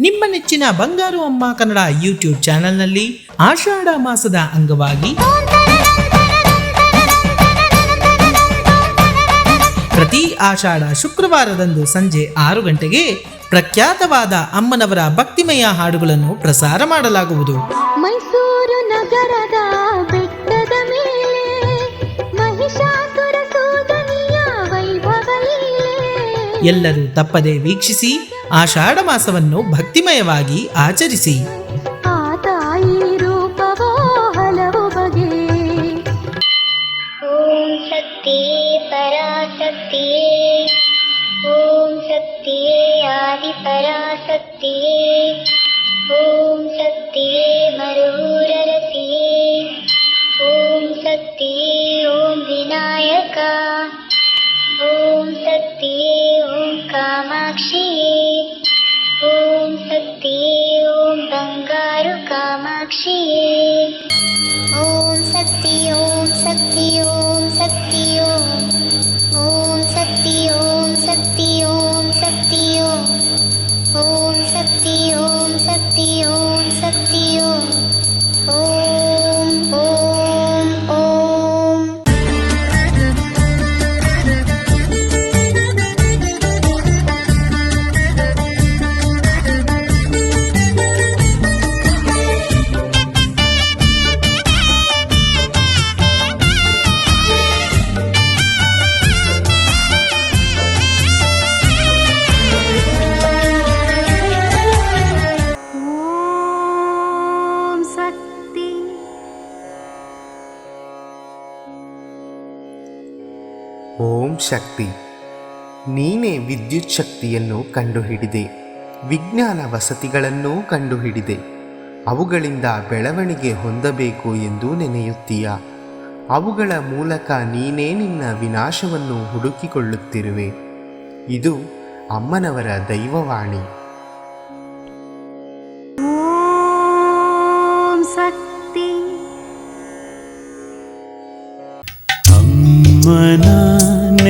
ನಿಮ್ಮ ನೆಚ್ಚಿನ ಬಂಗಾರು ಅಮ್ಮ ಕನ್ನಡ ಯೂಟ್ಯೂಬ್ ಚಾನೆಲ್ನಲ್ಲಿ ಆಷಾಢ ಮಾಸದ ಅಂಗವಾಗಿ ಪ್ರತಿ ಆಷಾಢ ಶುಕ್ರವಾರದಂದು ಸಂಜೆ ಆರು ಗಂಟೆಗೆ ಪ್ರಖ್ಯಾತವಾದ ಅಮ್ಮನವರ ಭಕ್ತಿಮಯ ಹಾಡುಗಳನ್ನು ಪ್ರಸಾರ ಮಾಡಲಾಗುವುದು. ಮೈಸೂರು ನಗರದ ಬೆಟ್ಟದ ಮೇಲೆ ಮಹಿಷಾಸುರ ಎಲ್ಲರೂ ತಪ್ಪದೆ ವೀಕ್ಷಿಸಿ ಆಷಾಢ ಮಾಸವನ್ನು ಭಕ್ತಿಮಯವಾಗಿ ಆಚರಿಸಿ. ಆ ತಾಯಿ ರೂಪವೋ ಹಲವು ಬಗೆ. ಓಂ पक्षी ॐ सत् ಓಂ ಶಕ್ತಿ. ನೀನೇ ವಿದ್ಯುತ್ ಶಕ್ತಿಯನ್ನು ಕಂಡುಹಿಡಿದೆ. ವಿಜ್ಞಾನ ವಸತಿಗಳನ್ನೂ ಕಂಡುಹಿಡಿದೆ. ಅವುಗಳಿಂದ ಬೆಳವಣಿಗೆ ಹೊಂದಬೇಕು ಎಂದು ನೆನೆಯುತ್ತೀಯ. ಅವುಗಳ ಮೂಲಕ ನೀನೇ ನಿನ್ನ ವಿನಾಶವನ್ನು ಹುಡುಕಿಕೊಳ್ಳುತ್ತಿರುವೆ. ಇದು ಅಮ್ಮನವರ ದೈವವಾಣಿ. ಓಂ ಶಕ್ತಿ. ಅಮ್ಮನ